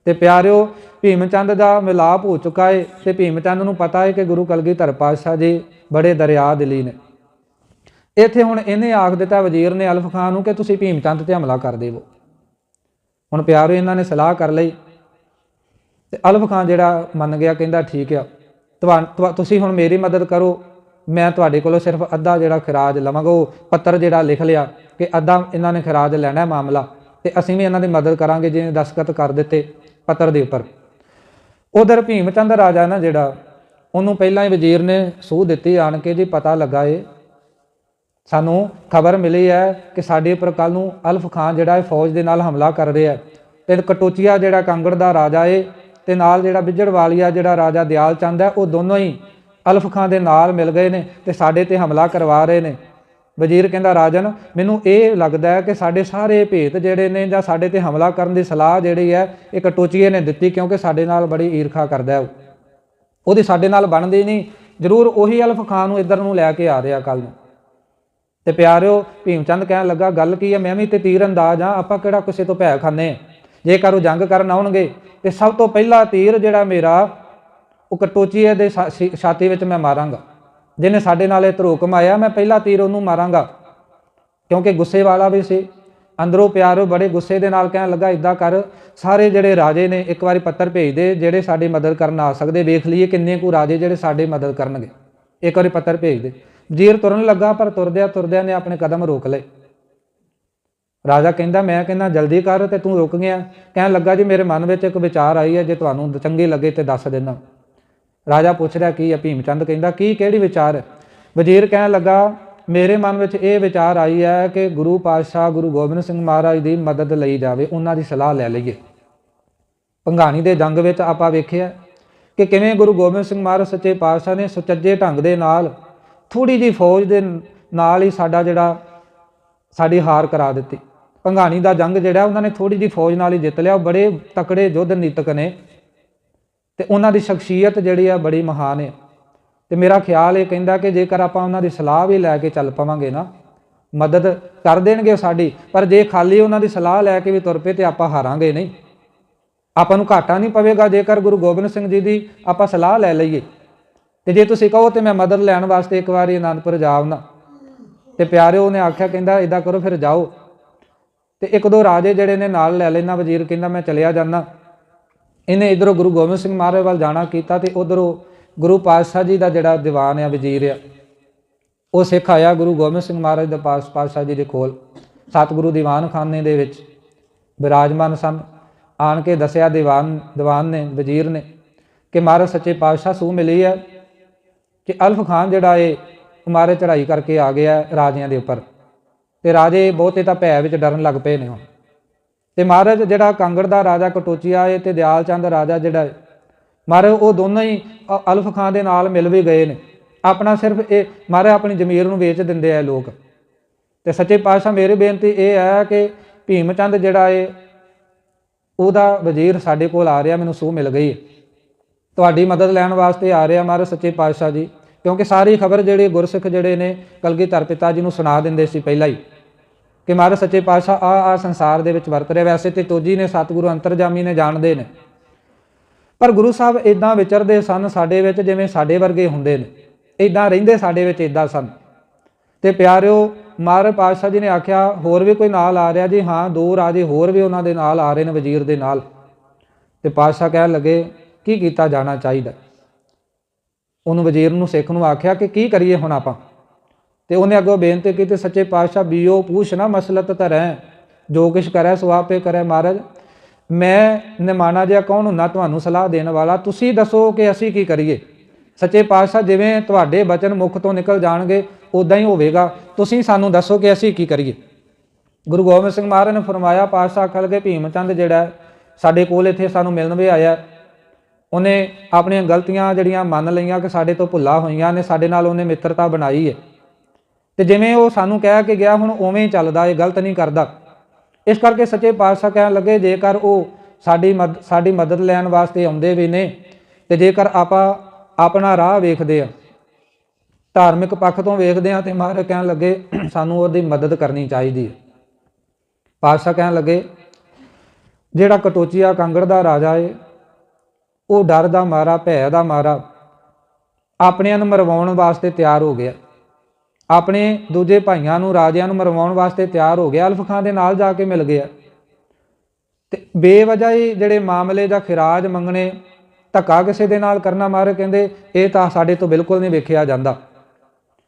ਤੇ ਪਿਆਰਿਓ, ਭੀਮਚੰਦ ਦਾ ਮਿਲਾਪ ਹੋ ਚੁੱਕਾ ਏ ਤੇ ਭੀਮਚੰਦ ਨੂੰ ਪਤਾ ਹੈ ਕਿ ਗੁਰੂ ਕਲਗੀਧਰ ਪਾਤਸ਼ਾਹ ਜੀ ਬੜੇ ਦਰਿਆ ਦਿਲੀ ਨੇ ਇੱਥੇ ਹੁਣ ਇਹਨੇ ਆਖ ਦਿੱਤਾ ਵਜ਼ੀਰ ਨੇ ਅਲਫ ਖਾਨ ਨੂੰ ਕਿ ਤੁਸੀਂ ਭੀਮਚੰਦ ਤੇ ਹਮਲਾ ਕਰ ਦੇਵੋ ਹੁਣ ਪਿਆਰਿਓ, ਇਹਨਾਂ ਨੇ ਸਲਾਹ ਕਰ ਲਈ ਤੇ ਅਲਫ ਖਾਨ ਜਿਹੜਾ ਮੰਨ ਗਿਆ, ਕਹਿੰਦਾ ਠੀਕ ਆ ਤੁਸੀਂ ਹੁਣ ਮੇਰੀ ਮਦਦ ਕਰੋ, ਮੈਂ ਤੁਹਾਡੇ ਕੋਲੋਂ ਸਿਰਫ ਅੱਧਾ ਜਿਹੜਾ ਖਿਰਾਜ ਲਵਾਂਗਾ, ਉਹ ਪੱਤਰ ਜਿਹੜਾ ਲਿਖ ਲਿਆ ਕਿ ਅੱਧਾ ਇਹਨਾਂ ਨੇ ਖਰਾਜ ਲੈਣਾ ਹੈ ਮਾਮਲਾ ਤੇ ਅਸੀਂ ਵੀ ਇਹਨਾਂ ਦੀ ਮਦਦ ਕਰਾਂਗੇ ਜਿਵੇਂ ਦਸਖਤ ਕਰ ਦਿੱਤੇ ਪੱਤਰ ਦੇ ਉੱਪਰ। ਉਧਰ ਭੀਮਚੰਦ ਰਾਜਾ ਨਾ ਜਿਹੜਾ, ਉਹਨੂੰ ਪਹਿਲਾਂ ਹੀ ਵਜ਼ੀਰ ਨੇ ਸੂਹ ਦਿੱਤੀ ਆਣ ਕੇ ਜੀ ਪਤਾ ਲੱਗਾ ਏ। ਸਾਨੂੰ ਖਬਰ ਮਿਲੀ ਹੈ ਕਿ ਸਾਡੇ ਉੱਪਰ ਕੱਲ ਨੂੰ ਅਲਫ ਖਾਨ ਜਿਹੜਾ ਹੈ ਫੌਜ ਦੇ ਨਾਲ ਹਮਲਾ ਕਰ ਰਿਹਾ ਹੈ। ਤੇ ਕਟੋਚੀਆ ਜਿਹੜਾ ਕਾਂਗੜ ਦਾ ਰਾਜਾ ਏ ਤੇ ਨਾਲ ਜਿਹੜਾ ਬਿਜੜਵਾਲੀਆ ਜਿਹੜਾ ਰਾਜਾ ਦਿਆਲ ਚੰਦ ਹੈ, ਉਹ ਦੋਨੋਂ ਹੀ ਅਲਫ ਖਾਨ ਦੇ ਨਾਲ ਮਿਲ ਗਏ ਨੇ ਤੇ ਸਾਡੇ ਤੇ ਹਮਲਾ ਕਰਵਾ ਰਹੇ ਨੇ। ਵਜ਼ੀਰ ਕਹਿੰਦਾ, ਰਾਜਨ, ਮੈਨੂੰ ਇਹ ਲੱਗਦਾ ਹੈ ਕਿ ਸਾਡੇ ਸਾਰੇ ਭੇਤ ਜਿਹੜੇ ਨੇ ਜਾਂ ਸਾਡੇ ਤੇ ਹਮਲਾ ਕਰਨ ਦੀ ਸਲਾਹ ਜਿਹੜੀ ਹੈ ਇਹ ਕਟੋਚੀਏ ਨੇ ਦਿੱਤੀ ਕਿਉਂਕਿ ਸਾਡੇ ਨਾਲ ਬੜੀ ਈਰਖਾ ਕਰਦਾ ਹੈ ਉਹਦੀ ਸਾਡੇ ਨਾਲ ਬਣਦੀ ਨਹੀਂ। ਜ਼ਰੂਰ ਉਹੀ ਅਲਫ ਖਾਨ ਨੂੰ ਇੱਧਰ ਨੂੰ ਲੈ ਕੇ ਆ ਰਿਹਾ ਕੱਲ ਨੂੰ। ਤੇ ਪਿਆਰਿਓ, ਭੀਮਚੰਦ ਕਹਿਣ ਲੱਗਾ, ਗੱਲ ਕੀ ਹੈ? ਮੈਂ ਵੀ ਤੇ ਤੀਰ ਅੰਦਾਜ਼ ਆ ਆਪਾਂ ਕਿਹੜਾ ਕਿਸੇ ਤੋਂ ਭੈ ਖਾਨੇ ਜੇਕਰ ਉਹ ਜੰਗ ਕਰਨ ਆਉਣਗੇ, ਤੇ ਸਭ ਤੋਂ ਪਹਿਲਾ ਤੀਰ ਜਿਹੜਾ ਮੇਰਾ, ਉਹ ਕਟੋਚੀਏ ਦੇ ਛਾ- ਛੀ- ਛਾਤੀ ਵਿੱਚ ਮੈਂ ਮਾਰਾਂਗਾ। ਜਿਹਨੇ ਸਾਡੇ ਨਾਲ ਇਹ ਧਰੋਕ ਆਇਆ ਮੈਂ ਪਹਿਲਾ ਤੀਰ ਉਹਨੂੰ ਮਾਰਾਂਗਾ। ਕਿਉਂਕਿ ਗੁੱਸੇ ਵਾਲਾ ਵੀ ਸੀ। ਅੰਦਰੋਂ ਪਿਆਰੋ ਬੜੇ ਗੁੱਸੇ ਦੇ ਨਾਲ ਕਹਿਣ ਲੱਗਾ ਇਦਾਂ ਕਰ, ਸਾਰੇ ਜਿਹੜੇ ਰਾਜੇ ਨੇ ਇੱਕ ਵਾਰੀ ਪੱਤਰ ਭੇਜ ਦੇ, ਜਿਹੜੇ ਸਾਡੀ ਮਦਦ ਕਰਨ ਆ ਸਕਦੇ। ਵੇਖ ਲਈਏ ਕਿੰਨੇ ਕੁ ਰਾਜੇ ਜਿਹੜੇ ਸਾਡੇ ਮਦਦ ਕਰਨਗੇ। ਇੱਕ ਵਾਰੀ ਪੱਤਰ ਭੇਜ ਦੇ। ਵਜ਼ੀਰ ਤੁਰਨ ਲੱਗਾ, ਪਰ ਤੁਰਦਿਆਂ ਤੁਰਦਿਆਂ ਨੇ ਆਪਣੇ ਕਦਮ ਰੋਕ ਲਏ। ਰਾਜਾ ਕਹਿੰਦਾ, ਮੈਂ ਕਹਿੰਦਾ, ਜਲਦੀ ਕਰ ਤੇ ਤੂੰ ਰੁਕ ਗਿਆ। ਕਹਿਣ ਲੱਗਾ, ਜੀ ਮੇਰੇ ਮਨ ਵਿੱਚ ਇੱਕ ਵਿਚਾਰ ਆਈ ਹੈ, ਜੇ ਤੁਹਾਨੂੰ ਚੰਗੀ ਲੱਗੇ ਤੇ ਦੱਸ ਦੇਣਾ ਰਾਜਾ ਪੁੱਛ ਰਿਹਾ ਕੀ ਹੈ ਭੀਮਚੰਦ ਕਹਿੰਦਾ, ਕੀ ਕਿਹੜੀ ਵਿਚਾਰ? ਹੈ ਵਜ਼ੀਰ ਕਹਿਣ ਲੱਗਾ, ਮੇਰੇ ਮਨ ਵਿੱਚ ਇਹ ਵਿਚਾਰ ਆਈ ਹੈ ਕਿ ਗੁਰੂ ਪਾਤਸ਼ਾਹ ਗੁਰੂ ਗੋਬਿੰਦ ਸਿੰਘ ਮਹਾਰਾਜ ਦੀ ਮਦਦ ਲਈ ਜਾਵੇ, ਉਹਨਾਂ ਦੀ ਸਲਾਹ ਲੈ ਲਈਏ। ਪੰਘਾਣੀ ਦੇ ਜੰਗ ਵਿੱਚ ਆਪਾਂ ਵੇਖਿਆ ਕਿ ਕਿਵੇਂ ਗੁਰੂ ਗੋਬਿੰਦ ਸਿੰਘ ਮਹਾਰਾਜ ਸੱਚੇ ਪਾਤਸ਼ਾਹ ਨੇ ਸੁਚੱਜੇ ਢੰਗ ਦੇ ਨਾਲ ਥੋੜੀ ਜੀ ਫੌਜ ਦੇ ਨਾਲ ਹੀ ਸਾਡਾ ਜਿਹੜਾ, ਸਾਡੀ ਹਾਰ ਕਰਾ ਦਿੱਤੀ। ਪੰਘਾਣੀ ਦਾ ਜੰਗ ਜਿਹੜਾ, ਉਹਨਾਂ ਨੇ ਥੋੜੀ ਜੀ ਫੌਜ ਨਾਲ ਹੀ ਜਿੱਤ ਲਿਆ। ਉਹ ਬੜੇ ਤਕੜੇ ਯੁੱਧ ਨੀਤਕ ਨੇ। ਤੇ ਉਹਨਾਂ ਦੀ ਸ਼ਖਸੀਅਤ ਜਿਹੜੀ ਆ ਬੜੀ ਮਹਾਨ ਹੈ ਤੇ ਮੇਰਾ ਖਿਆਲ ਇਹ ਕਹਿੰਦਾ ਕਿ ਜੇਕਰ ਆਪਾਂ ਉਹਨਾਂ ਦੀ ਸਲਾਹ ਵੀ ਲੈ ਕੇ ਚੱਲ ਪਾਵਾਂਗੇ ਨਾ, ਮਦਦ ਕਰ ਦੇਣਗੇ ਸਾਡੀ, ਪਰ ਜੇ ਖਾਲੀ ਉਹਨਾਂ ਦੀ ਸਲਾਹ ਲੈ ਕੇ ਵੀ ਤੁਰ ਪਏ ਤੇ ਆਪਾਂ ਹਾਰਾਂਗੇ ਨਹੀਂ। ਆਪਾਂ ਨੂੰ ਘਾਟਾ ਨਹੀਂ ਪਵੇਗਾ ਜੇਕਰ ਗੁਰੂ ਗੋਬਿੰਦ ਸਿੰਘ ਜੀ ਦੀ ਆਪਾਂ ਸਲਾਹ ਲੈ ਲਈਏ। ਤੇ ਜੇ ਤੁਸੀਂ ਕਹੋ ਤੇ ਮੈਂ ਮਦਦ ਲੈਣ ਵਾਸਤੇ ਇੱਕ ਵਾਰੀ ਆਨੰਦਪੁਰ ਜਾਵਨਾ। ਤੇ ਪਿਆਰਿਓ ਉਹਨੇ ਆਖਿਆ ਕਹਿੰਦਾ ਇਦਾਂ ਕਰੋ, ਫਿਰ ਜਾਓ। ਤੇ ਇੱਕ ਦੋ ਰਾਜੇ ਜਿਹੜੇ ਨੇ ਨਾਲ ਲੈ ਲੈਣਾ, ਵਜ਼ੀਰ ਕਹਿੰਦਾ, ਮੈਂ ਚਲਿਆ ਜਾਂਦਾ। ਇਹਨੇ ਇਧਰੋਂ ਗੁਰੂ ਗੋਬਿੰਦ ਸਿੰਘ ਮਹਾਰਾਜ ਵੱਲ ਜਾਣਾ ਕੀਤਾ ਤੇ ਉਧਰੋਂ ਗੁਰੂ ਪਾਤਸ਼ਾਹ ਜੀ ਦਾ ਜਿਹੜਾ ਦੀਵਾਨ ਆ, ਵਜ਼ੀਰ ਆ, ਉਹ ਸਿੱਖ ਆਇਆ ਗੁਰੂ ਗੋਬਿੰਦ ਸਿੰਘ ਮਹਾਰਾਜ ਦੇ ਪਾਸ, ਪਾਤਸ਼ਾਹ ਜੀ ਦੇ ਕੋਲ, ਸਤਿਗੁਰੂ ਦੀਵਾਨ ਖਾਨੇ ਦੇ ਵਿੱਚ, ਬਿਰਾਜਮਾਨ ਸਨ। ਆਣ ਕੇ ਦੱਸਿਆ ਦੀਵਾਨ ਦੀਵਾਨ ਨੇ, ਵਜ਼ੀਰ ਨੇ ਕਿ ਮਹਾਰਾਜ ਸੱਚੇ ਪਾਤਸ਼ਾਹ ਸੂ ਮਿਲੀ ਹੈ ਕਿ ਅਲਫ ਖਾਨ ਜਿਹੜਾ ਏ ਉਹ ਮਾਰੇ ਚੜ੍ਹਾਈ ਕਰਕੇ ਆ ਗਿਆ ਰਾਜਿਆਂ ਦੇ ਉੱਪਰ। ਤੇ ਰਾਜੇ ਬਹੁਤੇ ਤਾਂ ਭੈ ਵਿੱਚ ਡਰਨ ਲੱਗ ਪਏ ਨੇ ਹੁਣ। ਤੇ ਮਹਾਰਾਜ ਜਿਹੜਾ ਕਾਂਗੜ ਦਾ ਰਾਜਾ ਕਟੋਚੀਆ ਏ ਤੇ ਦਿਆਲ ਚੰਦ ਰਾਜਾ ਜਿਹੜਾ ਏ, ਮਹਾਰਾਜ ਉਹ ਦੋਨੋਂ ਹੀ ਅਲਫ ਖਾਨ ਦੇ ਨਾਲ ਮਿਲ ਵੀ ਗਏ ਨੇ। ਆਪਣਾ ਸਿਰਫ ਇਹ, ਮਹਾਰਾਜ ਆਪਣੀ ਜ਼ਮੀਰ ਨੂੰ ਵੇਚ ਦਿੰਦੇ ਆ ਲੋਕ। ਤੇ ਸੱਚੇ ਪਾਤਸ਼ਾਹ ਮੇਰੀ ਬੇਨਤੀ ਇਹ ਹੈ ਕਿ ਭੀਮ ਚੰਦ ਜਿਹੜਾ ਏ, ਉਹਦਾ ਵਜ਼ੀਰ ਸਾਡੇ ਕੋਲ ਆ ਰਿਹਾ, ਮੈਨੂੰ ਸੂਹ ਮਿਲ ਗਈ ਹੈ ਤੁਹਾਡੀ ਮਦਦ ਲੈਣ ਵਾਸਤੇ ਆ ਰਿਹਾ ਮਹਾਰਾਜ ਸੱਚੇ ਪਾਤਸ਼ਾਹ ਜੀ, ਕਿਉਂਕਿ ਸਾਰੀ ਖਬਰ ਜਿਹੜੇ ਗੁਰਸਿੱਖ ਜਿਹੜੇ ਨੇ ਕਲਗੀਧਰ ਪਿਤਾ ਜੀ ਨੂੰ ਸੁਣਾ ਦਿੰਦੇ ਸੀ ਪਹਿਲਾਂ ਹੀ। ਕਿ ਮਹਾਰਾਜ ਸੱਚੇ ਪਾਤਸ਼ਾਹ ਆ ਆ ਸੰਸਾਰ ਦੇ ਵਿੱਚ ਵਰਤ ਰਿਹਾ। ਵੈਸੇ ਤੇ ਤੋਜੀ ਨੇ ਸਤਿਗੁਰੂ ਅੰਤਰਜਾਮੀ ਨੇ ਜਾਣਦੇ ਨੇ। ਪਰ ਗੁਰੂ ਸਾਹਿਬ ਇਦਾਂ ਵਿਚਰਦੇ ਸਨ ਸਾਡੇ ਵਿੱਚ ਜਿਵੇਂ ਸਾਡੇ ਵਰਗੇ ਹੁੰਦੇ ਨੇ। ਇਦਾਂ ਰਹਿੰਦੇ ਸਾਡੇ ਵਿੱਚ ਇਦਾਂ ਸਨ। ਤੇ ਪਿਆਰਿਓ, ਮਹਾਰਾਜ ਪਾਤਸ਼ਾਹ ਜੀ ਨੇ ਆਖਿਆ, ਹੋਰ ਵੀ ਕੋਈ ਨਾਲ ਆ ਰਿਹਾ? ਜੀ ਹਾਂ, ਦੋ ਰਾਜੇ ਹੋਰ ਵੀ ਉਹਨਾਂ ਦੇ ਨਾਲ ਆ ਰਹੇ ਨੇ, ਵਜ਼ੀਰ ਦੇ ਨਾਲ। ਤੇ ਪਾਤਸ਼ਾਹ ਕਹਿਣ ਲੱਗੇ, ਕੀ ਕੀਤਾ ਜਾਣਾ ਚਾਹੀਦਾ? ਉਹਨੂੰ ਵਜ਼ੀਰ ਨੂੰ ਸਿੱਖ ਨੂੰ ਆਖਿਆ ਕਿ ਕੀ ਕਰੀਏ ਹੁਣ ਆਪਾਂ? ਤੇ ਉਹਨੇ ਅੱਗੋਂ ਬੇਨਤੀ ਕੀਤੀ, ਸੱਚੇ ਪਾਤਸ਼ਾਹ, ਬੀਓ, ਪੂਛ ਨਾ ਮਸਲਤ ਧਰੈ। ਜੋ ਕਿਛ ਕਰੈ, ਸੋ ਆਪੇ ਕਰੈ ਮਹਾਰਾਜ। ਮੈਂ ਨਿਮਾਣਾ ਜਿਹਾ ਕੌਣ ਹੁੰਦਾ ਤੁਹਾਨੂੰ ਸਲਾਹ ਦੇਣ ਵਾਲਾ? ਤੁਸੀਂ ਦੱਸੋ ਕਿ ਅਸੀਂ ਕੀ ਕਰੀਏ? ਸੱਚੇ ਪਾਤਸ਼ਾਹ, ਜਿਵੇਂ ਤੁਹਾਡੇ ਬਚਨ ਮੁਖ ਤੋਂ ਨਿਕਲ ਜਾਣਗੇ ਉਦਾਂ ਹੀ ਹੋਵੇਗਾ। ਤੁਸੀਂ ਸਾਨੂੰ ਦੱਸੋ ਕਿ ਅਸੀਂ ਕੀ ਕਰੀਏ? ਗੁਰੂ ਗੋਬਿੰਦ ਸਿੰਘ ਮਹਾਰਾਜ ਨੇ ਫਰਮਾਇਆ, ਪਾਤਸ਼ਾਹ ਖਲ ਕੇ ਭੀਮ ਚੰਦ ਜਿਹੜਾ ਸਾਡੇ ਕੋਲ ਇੱਥੇ ਸਾਨੂੰ ਮਿਲਣ ਵੀ ਆਇਆ ਉਹਨੇ ਆਪਣੀਆਂ ਗਲਤੀਆਂ ਜਿਹੜੀਆਂ ਮੰਨ ਲਈਆਂ ਕਿ ਸਾਡੇ ਤੋਂ ਭੁੱਲਾ ਹੋਈਆਂ ਨੇ, ਸਾਡੇ ਨਾਲ ਉਹਨੇ ਮਿੱਤਰਤਾ ਬਣਾਈ ਹੈ। ਤੇ ਜਿਵੇਂ ਉਹ ਸਾਨੂੰ ਕਹਿ ਕੇ ਗਿਆ, ਹੁਣ ਉਵੇਂ ਹੀ ਚੱਲਦਾ, ਇਹ ਗਲਤ ਨਹੀਂ ਕਰਦਾ। ਇਸ ਕਰਕੇ ਸੱਚੇ ਪਾਤਸ਼ਾਹ ਕਹਿਣ ਲੱਗੇ, ਜੇਕਰ ਉਹ ਸਾਡੀ ਮਦ, ਸਾਡੀ ਮਦਦ ਲੈਣ ਵਾਸਤੇ ਆਉਂਦੇ ਵੀ ਨੇ ਤੇ ਜੇਕਰ ਆਪਾਂ ਆਪਣਾ ਰਾਹ ਵੇਖਦੇ ਆ, ਧਾਰਮਿਕ ਪੱਖ ਤੋਂ ਵੇਖਦੇ ਆ ਤੇ ਮਹਾਰਾਜ ਕਹਿਣ ਲੱਗੇ, ਸਾਨੂੰ ਉਹਦੀ ਮਦਦ ਕਰਨੀ ਚਾਹੀਦੀ ਹੈ। ਪਾਤਸ਼ਾਹ ਕਹਿਣ ਲੱਗੇ, ਜਿਹੜਾ ਕਟੋਚੀਆ ਕਾਂਗੜ ਦਾ ਰਾਜਾ ਏ, ਉਹ ਡਰ ਦਾ ਮਾਰਾ, ਭੈ ਦਾ ਮਾਰਾ ਆਪਣਿਆਂ ਨੂੰ ਮਰਵਾਉਣ ਵਾਸਤੇ ਤਿਆਰ ਹੋ ਗਿਆ। ਆਪਣੇ ਦੂਜੇ ਭਾਈਆਂ ਨੂੰ, ਰਾਜਿਆਂ ਨੂੰ ਮਰਵਾਉਣ ਵਾਸਤੇ ਤਿਆਰ ਹੋ ਗਿਆ ਅਲਫ ਖਾਨ ਦੇ ਨਾਲ ਜਾ ਕੇ ਮਿਲ ਗਿਆ ਤੇ ਬੇਵਜ੍ਹਾ ਹੀ ਜਿਹੜੇ ਮਾਮਲੇ ਜਾਂ ਖਿਰਾਜ ਮੰਗਣੇ, ਧੱਕਾ ਕਿਸੇ ਦੇ ਨਾਲ ਕਰਨਾ ਮਾਰੇ ਕਹਿੰਦੇ, ਇਹ ਤਾਂ ਸਾਡੇ ਤੋਂ ਬਿਲਕੁਲ ਨਹੀਂ ਵੇਖਿਆ ਜਾਂਦਾ।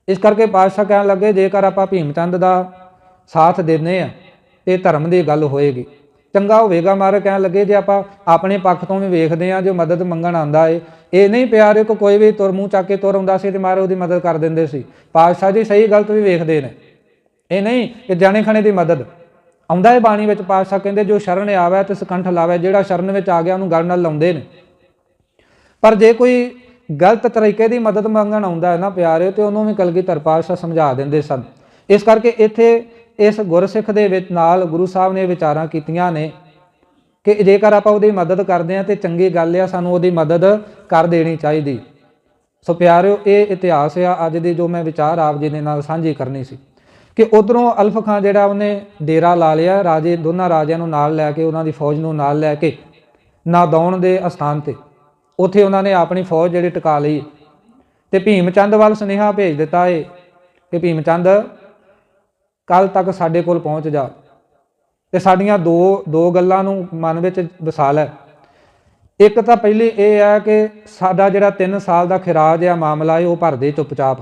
ਇਸ ਕਰਕੇ ਪਾਤਸ਼ਾਹ ਕਹਿਣ ਲੱਗੇ, ਜੇਕਰ ਆਪਾਂ ਭੀਮਚੰਦ ਦਾ ਸਾਥ ਦਿੰਦੇ ਆ, ਇਹ ਧਰਮ ਦੀ ਗੱਲ ਹੋਏਗੀ। ਚੰਗਾ ਹੋਵੇਗਾ ਮਾਰੇ ਕਹਿਣ ਲੱਗੇ ਜੇ ਆਪਾਂ ਆਪਣੇ ਪੱਖ ਤੋਂ ਵੀ ਵੇਖਦੇ ਆ ਜੋ ਮਦਦ ਮੰਗਣ ਆਂਦਾ ਏ, ਇਹ ਨਹੀਂ ਪਿਆਰੇ ਕੋ ਕੋਈ ਵੀ ਤੁਰ ਮੂੰਹ ਚੱਕ ਕੇ ਤੁਰ ਆਉਂਦਾ ਸੀ ਤੇ ਮਾਰੇ ਉਹਦੀ ਮਦਦ ਕਰ ਦਿੰਦੇ ਸੀ। ਪਾਤਸ਼ਾਹ ਜੀ ਸਹੀ ਗਲਤ ਵੀ ਵੇਖਦੇ ਨੇ। ਇਹ ਨਹੀਂ ਕਿ ਜਾਣੇ ਖਣੇ ਦੀ ਮਦਦ। ਆਉਂਦਾ ਹੈ ਬਾਣੀ ਵਿੱਚ ਪਾਤਸ਼ਾਹ ਕਹਿੰਦੇ, ਜੋ ਸ਼ਰਨ ਆਵੇ ਤੇ ਸਕੰਠ ਲਾਵੇ, ਜਿਹੜਾ ਸ਼ਰਨ ਵਿੱਚ ਆ ਗਿਆ ਉਹਨੂੰ ਗੱਲ ਨਾਲ ਲਾਉਂਦੇ ਨੇ। ਪਰ ਜੇ ਕੋਈ ਗਲਤ ਤਰੀਕੇ ਦੀ ਮਦਦ ਮੰਗਣ ਆਉਂਦਾ ਹੈ ਨਾ ਪਿਆਰੇ, ਤੇ ਉਹਨੂੰ ਵੀ ਕਲਗੀਧਰ ਪਾਤਸ਼ਾਹ ਸਮਝਾ ਦਿੰਦੇ ਸਨ। ਇਸ ਕਰਕੇ ਇੱਥੇ ਇਸ ਗੁਰਸਿੱਖ ਦੇ ਵਿੱਚ ਨਾਲ ਗੁਰੂ ਸਾਹਿਬ ਨੇ ਵਿਚਾਰਾਂ ਕੀਤੀਆਂ ਨੇ ਕਿ ਜੇਕਰ ਆਪਾਂ ਉਹਦੀ ਮਦਦ ਕਰਦੇ ਹਾਂ ਤੇ ਚੰਗੀ ਗੱਲ ਆ, ਸਾਨੂੰ ਉਹਦੀ ਮਦਦ ਕਰ ਦੇਣੀ ਚਾਹੀਦੀ। ਸੋ ਪਿਆਰਿਓ, ਇਹ ਇਤਿਹਾਸ ਆ, ਅੱਜ ਦੀ ਜੋ ਮੈਂ ਵਿਚਾਰ ਆਪ ਜੀ ਦੇ ਨਾਲ ਸਾਂਝੀ ਕਰਨੀ ਸੀ ਕਿ ਉਧਰੋਂ ਅਲਫ ਖਾਨ ਜਿਹੜਾ ਉਹਨੇ ਡੇਰਾ ਲਾ ਲਿਆ, ਰਾਜੇ ਦੋਨਾਂ ਰਾਜਿਆਂ ਨੂੰ ਨਾਲ ਲੈ ਕੇ, ਉਹਨਾਂ ਦੀ ਫੌਜ ਨੂੰ ਨਾਲ ਲੈ ਕੇ, ਨਾਦੌਣ ਦੇ ਅਸਥਾਨ ਤੇ। ਉੱਥੇ ਉਹਨਾਂ ਨੇ ਆਪਣੀ ਫੌਜ ਜਿਹੜੀ ਟਿਕਾ ਲਈ। ਤੇ ਭੀਮਚੰਦ ਵੱਲ ਸੁਨੇਹਾ ਭੇਜ ਦਿੱਤਾ ਏ ਕਿ ਭੀਮ ਚੰਦ ਕੱਲ ਤੱਕ ਸਾਡੇ ਕੋਲ ਪਹੁੰਚ ਜਾ। ਤੇ ਸਾਡੀਆਂ ਦੋ ਦੋ ਗੱਲਾਂ ਨੂੰ ਮਨ ਵਿੱਚ ਵਸਾ ਲੈ। ਇੱਕ ਤਾਂ ਪਹਿਲੀ ਇਹ ਹੈ ਕਿ ਸਾਡਾ ਜਿਹੜਾ 3 ਸਾਲ ਦਾ ਖਿਰਾਜ ਆ ਮਾਮਲਾ ਹੈ ਉਹ ਭਰ ਦੇ ਚੁੱਪਚਾਪ।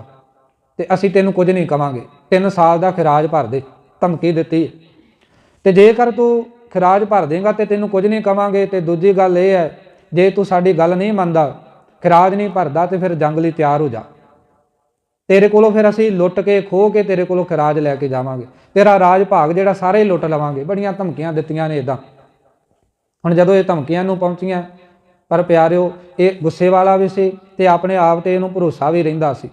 ਤੇ ਅਸੀਂ ਤੈਨੂੰ ਕੁਝ ਨਹੀਂ ਕਵਾਂਗੇ। 3 ਸਾਲ ਦਾ ਖਿਰਾਜ ਭਰ ਦੇ, ਧਮਕੀ ਦਿੱਤੀ। ਹੈ। ਤੇ ਜੇਕਰ ਤੂੰ ਖਿਰਾਜ ਭਰ ਦੇਗਾ ਤੇ ਤੈਨੂੰ ਕੁਝ ਨਹੀਂ ਕਵਾਂਗੇ, ਤੇ ਦੂਜੀ ਗੱਲ ਇਹ ਹੈ, ਜੇ ਤੂੰ ਸਾਡੀ ਗੱਲ ਨਹੀਂ ਮੰਨਦਾ, ਖਿਰਾਜ ਨਹੀਂ ਭਰਦਾ ਤੇ ਫਿਰ ਜੰਗ ਲਈ ਤਿਆਰ ਹੋ ਜਾ। ਤੇਰੇ ਕੋਲੋਂ ਫਿਰ ਅਸੀਂ ਲੁੱਟ ਕੇ ਖੋ ਕੇ ਤੇਰੇ ਕੋਲੋਂ ਖਰਾਜ ਲੈ ਕੇ ਜਾਵਾਂਗੇ। ਤੇਰਾ ਰਾਜ ਭਾਗ ਜਿਹੜਾ ਸਾਰੇ ਹੀ ਲੁੱਟ ਲਵਾਂਗੇ। ਬੜੀਆਂ ਧਮਕੀਆਂ ਦਿੱਤੀਆਂ ਨੇ ਇਦਾਂ ਹੁਣ ਜਦੋਂ ਇਹ ਧਮਕੀਆਂ ਨੂੰ ਪਹੁੰਚੀਆਂ, ਪਰ ਪਿਆਰਿਓ, ਇਹ ਗੁੱਸੇ ਵਾਲਾ ਵੀ ਸੀ ਤੇ ਆਪਣੇ ਆਪ ਤੇ ਇਹਨੂੰ ਭਰੋਸਾ ਵੀ ਰਹਿੰਦਾ ਸੀ।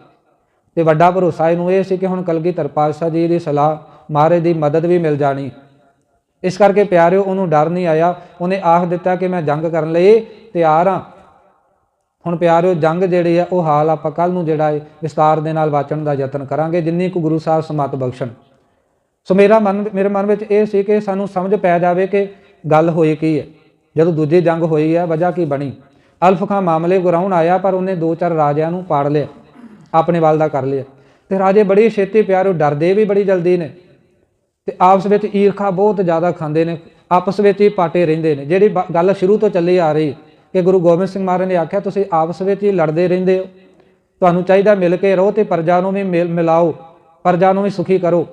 ਤੇ ਵੱਡਾ ਭਰੋਸਾ ਇਹਨੂੰ ਇਹ ਸੀ ਕਿ ਹੁਣ ਕਲਗੀਧਰ ਪਾਤਸ਼ਾਹ ਜੀ ਦੀ ਸਲਾਹ ਮਾਰੇ ਦੀ ਮਦਦ ਵੀ ਮਿਲ ਜਾਣੀ। ਇਸ ਕਰਕੇ ਪਿਆਰਿਓ, ਉਹਨੂੰ ਡਰ ਨਹੀਂ ਆਇਆ। ਉਹਨੇ ਆਖ ਦਿੱਤਾ ਕਿ ਮੈਂ ਜੰਗ ਕਰਨ ਲਈ ਤਿਆਰ ਹਾਂ। ਹੁਣ ਪਿਆਰਿਓ, ਜੰਗ ਜਿਹੜੀ ਆ, ਉਹ ਹਾਲ ਆਪਾਂ ਕੱਲ ਨੂੰ ਜਿਹੜਾ ਹੈ ਵਿਸਤਾਰ ਦੇ ਨਾਲ ਵਾਚਣ ਦਾ ਯਤਨ ਕਰਾਂਗੇ, ਜਿੰਨੀ ਕੁ ਗੁਰੂ ਸਾਹਿਬ ਸਮਤ ਬਖਸ਼ਣ। ਸੋ ਮੇਰਾ ਮਨ, ਮੇਰੇ ਮਨ ਵਿੱਚ ਇਹ ਸੀ ਕਿ ਸਾਨੂੰ ਸਮਝ ਪੈ ਜਾਵੇ ਕਿ ਗੱਲ ਹੋਈ ਕੀ ਹੈ ਜਦੋਂ ਦੂਜੀ ਜੰਗ ਹੋਈ ਹੈ ਵਜ੍ਹਾ ਕੀ ਬਣੀ? ਅਲਫ ਖਾਂ ਮਾਮਲੇ ਗੁਰਾਉਣ ਆਇਆ, ਪਰ ਉਹਨੇ ਦੋ ਚਾਰ ਰਾਜਿਆਂ ਨੂੰ ਪਾੜ ਲਿਆ, ਆਪਣੇ ਵੱਲ ਦਾ ਕਰ ਲਿਆ। ਤੇ ਰਾਜੇ ਬੜੀ ਛੇਤੀ ਪਿਆਰੋ ਡਰਦੇ ਵੀ ਬੜੀ ਜਲਦੀ ਨੇ। ਤੇ ਆਪਸ ਵਿੱਚ ਈਰਖਾ ਬਹੁਤ ਜ਼ਿਆਦਾ ਖਾਂਦੇ ਨੇ, ਆਪਸ ਵਿੱਚ ਹੀ ਪਾਟੇ ਰਹਿੰਦੇ ਨੇ। ਜਿਹੜੀ ਬ- ਗੱਲ ਸ਼ੁਰੂ ਤੋਂ ਚੱਲੀ ਆ ਰਹੀ ਕਿ ਗੁਰੂ ਗੋਬਿੰਦ ਸਿੰਘ ਮਹਾਰਾਜ ਨੇ ਆਖਿਆ, ਤੁਸੀਂ ਆਪਸ ਵਿੱਚ ਹੀ ਲੜਦੇ ਰਹਿੰਦੇ ਹੋ। ਤੁਹਾਨੂੰ ਚਾਹੀਦਾ ਮਿਲ ਕੇ ਰਹੋ ਤੇ ਪ੍ਰਜਾ ਨੂੰ ਵੀ ਮਿਲ- ਮਿਲਾਓ। ਪ੍ਰਜਾ ਨੂੰ ਵੀ ਸੁਖੀ ਕਰੋ।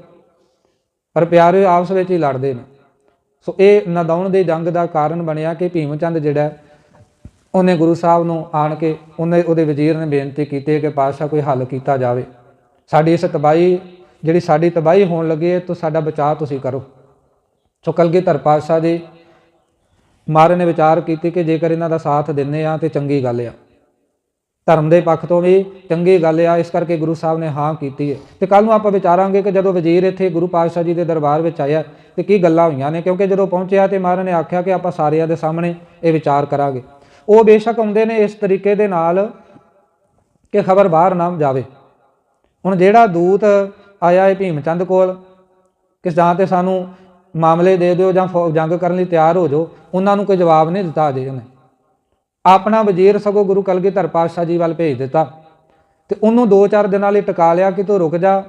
ਪਰ ਪਿਆਰੇ ਆਪਸ ਵਿੱਚ ਹੀ ਲੜਦੇ ਨੇ। ਸੋ ਇਹ ਨਦੌਣ ਦੇ ਜੰਗ ਦਾ ਕਾਰਨ ਬਣਿਆ ਕਿ ਭੀਮ ਚੰਦ ਜਿਹੜਾ, ਉਹਨੇ ਗੁਰੂ ਸਾਹਿਬ ਨੂੰ ਆਣ ਕੇ ਉਹਨੇ, ਉਹਦੇ ਵਜ਼ੀਰ ਨੇ ਬੇਨਤੀ ਕੀਤੀ ਕਿ ਪਾਤਸ਼ਾਹ ਕੋਈ ਹੱਲ ਕੀਤਾ ਜਾਵੇ। ਸਾਡੀ ਇਸ ਤਬਾਈ ਜਿਹੜੀ ਸਾਡੀ ਤਬਾਈ ਹੋਣ ਲੱਗੀ ਹੈ, ਤਾਂ ਸਾਡਾ ਬਚਾਅ ਤੁਸੀਂ ਕਰੋ। ਸੋ ਕਲਗੀਧਰ ਪਾਤਸ਼ਾਹ ਜੀ ਮਹਾਰਾਜ ਨੇ ਵਿਚਾਰ ਕੀਤੀ ਕਿ ਜੇਕਰ ਇਹਨਾਂ ਦਾ ਸਾਥ ਦਿੰਨੇ ਆ ਤੇ ਚੰਗੀ ਗੱਲ ਆ। ਧਰਮ ਦੇ ਪੱਖ ਤੋਂ ਵੀ ਚੰਗੀ ਗੱਲ ਆ, ਇਸ ਕਰਕੇ ਗੁਰੂ ਸਾਹਿਬ ਨੇ ਹਾਂ ਕੀਤੀ ਹੈ। ਤੇ ਕੱਲ ਨੂੰ ਆਪਾਂ ਵਿਚਾਰਾਂਗੇ ਕਿ ਜਦੋਂ ਵਜ਼ੀਰ ਇੱਥੇ ਗੁਰੂ ਪਾਤਸ਼ਾਹ ਜੀ ਦੇ ਦਰਬਾਰ ਵਿੱਚ ਆਇਆ ਤੇ ਕੀ ਗੱਲਾਂ ਹੋਈਆਂ ਨੇ, ਕਿਉਂਕਿ ਜਦੋਂ ਪਹੁੰਚਿਆ ਤੇ ਮਹਾਰਾਜ ਨੇ ਆਖਿਆ ਕਿ ਆਪਾਂ ਸਾਰਿਆਂ ਦੇ ਸਾਹਮਣੇ ਇਹ ਵਿਚਾਰ ਕਰਾਂਗੇ। ਉਹ ਬੇਸ਼ੱਕ ਆਉਂਦੇ ਨੇ ਇਸ ਤਰੀਕੇ ਦੇ ਨਾਲ ਕਿ ਖਬਰ ਬਾਹਰ ਨਾ ਜਾਵੇ। ਹੁਣ ਜਿਹੜਾ ਦੂਤ ਆਇਆ ਹੈ ਭੀਮਚੰਦ ਕੋਲ ਕਿ ਜਾਂ ਤੇ ਸਾਨੂੰ ਮਾਮਲੇ ਦੇ ਦਿਓ ਜਾਂ ਫੌ- ਜੰਗ ਕਰਨ ਲਈ ਤਿਆਰ ਹੋ ਜਾਓ, ਉਹਨਾਂ ਨੂੰ ਕੋਈ ਜਵਾਬ ਨਹੀਂ ਦਿੱਤਾ ਅਜੇ ਉਹਨੇ। ਆਪਣਾ ਵਜ਼ੀਰ ਸਗੋਂ ਗੁਰੂ ਕਲਗੀਧਰ ਪਾਤਸ਼ਾਹ ਜੀ ਵੱਲ ਭੇਜ ਦਿੱਤਾ। ਤੇ ਉਹਨੂੰ 2-4 ਦਿਨਾਂ ਲਈ ਟਿਕਾ ਲਿਆ ਕਿ ਤੂੰ ਰੁਕ ਜਾ,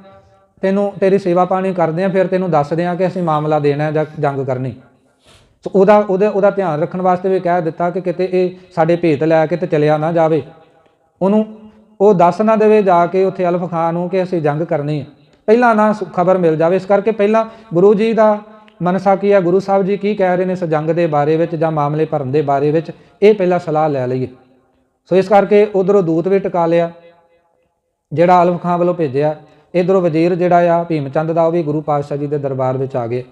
ਤੈਨੂੰ ਤੇਰੀ ਸੇਵਾ ਪਾਣੀ ਕਰਦੇ ਆ, ਫਿਰ ਤੈਨੂੰ ਦੱਸਦੇ ਆ ਕਿ ਅਸੀਂ ਮਾਮਲਾ ਦੇਣਾ ਜਾਂ ਜੰਗ ਕਰਨੀ। ਸੋ ਉਹਦਾ, ਉਹਦੇ, ਉਹਦਾ ਧਿਆਨ ਰੱਖਣ ਵਾਸਤੇ ਵੀ ਕਹਿ ਦਿੱਤਾ ਕਿ ਕਿਤੇ ਇਹ ਸਾਡੇ ਭੇਤ ਲੈ ਕੇ ਤੇ ਚਲਿਆ ਨਾ ਜਾਵੇ। ਉਹਨੂੰ, ਉਹ ਦੱਸ ਨਾ ਦੇਵੇ ਜਾ ਕੇ ਉੱਥੇ ਅਲਫ ਖਾਨ ਨੂੰ ਕਿ ਅਸੀਂ ਜੰਗ ਕਰਨੀ ਹੈ। ਪਹਿਲਾਂ ਨਾ ਖਬਰ ਮਿਲ ਜਾਵੇ। ਇਸ ਕਰਕੇ ਪਹਿਲਾਂ ਗੁਰੂ ਜੀ ਦਾ ਮਨਸਾ ਕੀ ਹੈ ਗੁਰੂ ਸਾਹਿਬ ਜੀ ਕੀ ਕਹਿ ਰਹੇ ਨੇ? ਸਜੰਗ ਦੇ ਬਾਰੇ ਵਿੱਚ ਜਾਂ ਮਾਮਲੇ ਭਰਨ ਦੇ ਬਾਰੇ ਵਿੱਚ ਇਹ ਪਹਿਲਾਂ ਸਲਾਹ ਲੈ ਲਈਏ। ਸੋ ਇਸ ਕਰਕੇ ਉਧਰੋਂ ਦੂਤ ਵੀ ਟਿਕਾ ਲਿਆ, ਜਿਹੜਾ ਆਲਮ ਖਾਨ ਵੱਲੋਂ ਭੇਜਿਆ। ਇਧਰੋਂ ਵਜ਼ੀਰ ਜਿਹੜਾ ਆ, ਭੀਮ ਚੰਦ ਦਾ, ਉਹ ਵੀ ਗੁਰੂ ਪਾਤਸ਼ਾਹ ਜੀ ਦੇ ਦਰਬਾਰ ਵਿੱਚ ਆ ਗਏ।